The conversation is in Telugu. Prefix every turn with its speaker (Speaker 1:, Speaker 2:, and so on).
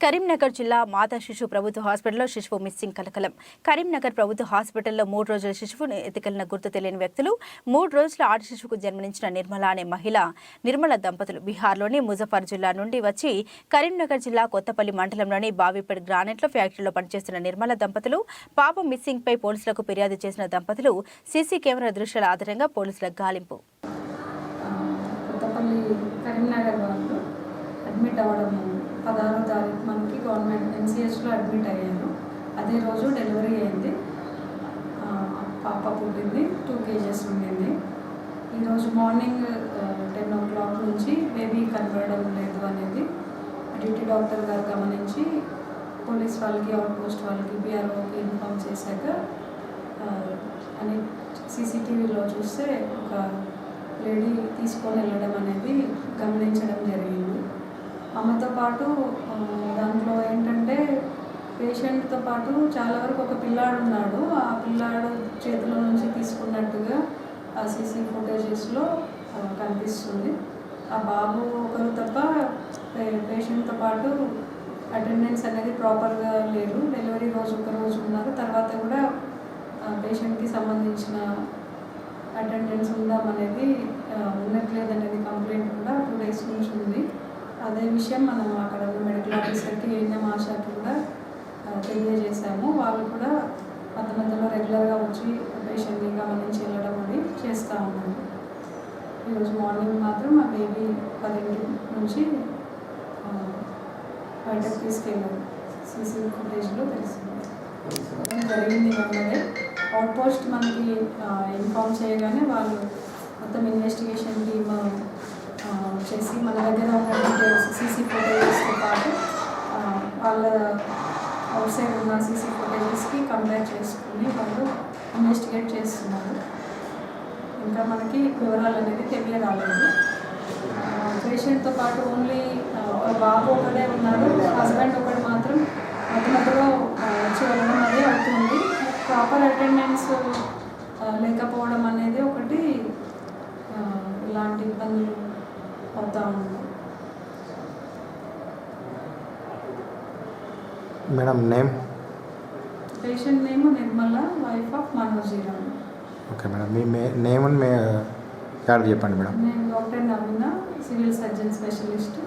Speaker 1: కరీంనగర్ జిల్లా మాతా శిశు ప్రభుత్వ హాస్పిటల్లో శిశువు మిస్సింగ్ కలకలం. కరీంనగర్ ప్రభుత్వ హాస్పిటల్లో మూడు రోజుల శిశువును ఎత్తుకెళ్ళిన గుర్తు తెలియని వ్యక్తులు మూడు రోజుల ఆడ శిశువుకు జన్మనించిన నిర్మల అనే మహిళ నిర్మల దంపతులు బీహార్లోని ముజఫర్ జిల్లా నుండి వచ్చి కరీంనగర్ జిల్లా కొత్తపల్లి మండలంలోని బావిపేట్ గ్రానైట్లో ఫ్యాక్టరీలో పనిచేస్తున్న నిర్మల దంపతులు పాప మిస్సింగ్ పై పోలీసులకు ఫిర్యాదు చేసిన దంపతులు సీసీ కెమెరా దృశ్యాల ఆధారంగా పోలీసుల గాలింపు.
Speaker 2: కరీంనగర్ అడ్మిట్ అవ్వడం పదహారో తారీఖు మనకి గవర్నమెంట్ ఎన్సిహెచ్లో అడ్మిట్ అయ్యాను అదే రోజు డెలివరీ అయింది. పాప పుట్టింది టూ కేజెస్ ఉండింది. ఈరోజు మార్నింగ్ టెన్ ఓ క్లాక్ నుంచి బేబీ కనబడడం లేదు అనేది డ్యూటీ డాక్టర్ గారు గమనించి పోలీస్ వాళ్ళకి అవుట్ పోస్ట్ వాళ్ళకి బీఆర్ఓకి ఇన్ఫామ్ చేశాక అని సీసీటీవీలో చూస్తే ఒక లేడీ తీసుకొని వెళ్ళడం అనేది గమనించడం జరిగింది. ఆమెతో పాటు దాంట్లో ఏంటంటే పేషెంట్తో పాటు చాలా వరకు ఒక పిల్లాడు ఉన్నాడు. ఆ పిల్లాడు చేతిలో నుంచి తీసుకున్నట్టుగా ఆ సీసీ ఫుటేజెస్లో కనిపిస్తుంది. ఆ బాబు ఒకరు తప్ప పేషెంట్తో పాటు అటెండెన్స్ అనేది ప్రాపర్గా లేరు డెలివరీ రోజు ఒక రోజు ఉన్నారు. తర్వాత కూడా పేషెంట్కి సంబంధించిన అటెండెన్స్ ఉందామనేది ఉండట్లేదు అనేది కంప్లైంట్ కూడా టూ డేస్ నుంచి ఉంది. అదే విషయం మనం అక్కడ ఉన్న మెడికల్ ఆఫీసర్కి ఏఎన్ఎం ఆశాకి కూడా ఆ, తెలియజేశాము. వాళ్ళు కూడా మధ్య మధ్యలో రెగ్యులర్గా వచ్చి పేషెంట్ని గమనించి వెళ్ళడం అది చేస్తూ ఉన్నాము ఈరోజు మార్నింగ్ మాత్రం మా బేబీ పదింటి నుంచి బయటకు తీసుకెళ్ళాము సీసీ ఫుటేజ్లో తెలిసింది. జరిగింది వెంటనే. అవుట్ పోస్ట్ మనకి ఇన్ఫామ్ చేయగానే వాళ్ళు మొత్తం ఇన్వెస్టిగేషన్ టీమ్ చేసి మన దగ్గర ఉన్న డీటెయిల్స్ సీసీ ఫుటేజెస్తో పాటు వాళ్ళ అవుట్ సైడ్ ఉన్న సీసీ ఫుటేజెస్కి కంపేర్ చేసుకుని వాళ్ళు ఇన్వెస్టిగేట్ చేస్తున్నారు. ఇంకా మనకి వివరాలు అనేది తెలియరాలేదు. పేషెంట్తో పాటు ఓన్లీ బాబు ఒకడే ఉన్నాడు హస్బెండ్ ఒకటి మాత్రం మధ్య మధ్యలో వచ్చి వెళ్ళడం అనేది అవుతుంది. ప్రాపర్ అటెండెన్స్ లేకపోవడం అనేది ఒకటి ఇలాంటి ఇబ్బందులు అవుతూ ఉన్నాయి
Speaker 3: madam name?
Speaker 2: Patient name Nirmala wife of Manoji Rao
Speaker 3: okay madam me name మే యాడ్ చెప్పండి మేడం.
Speaker 2: నేను doctor Naveena civil surgeon specialist.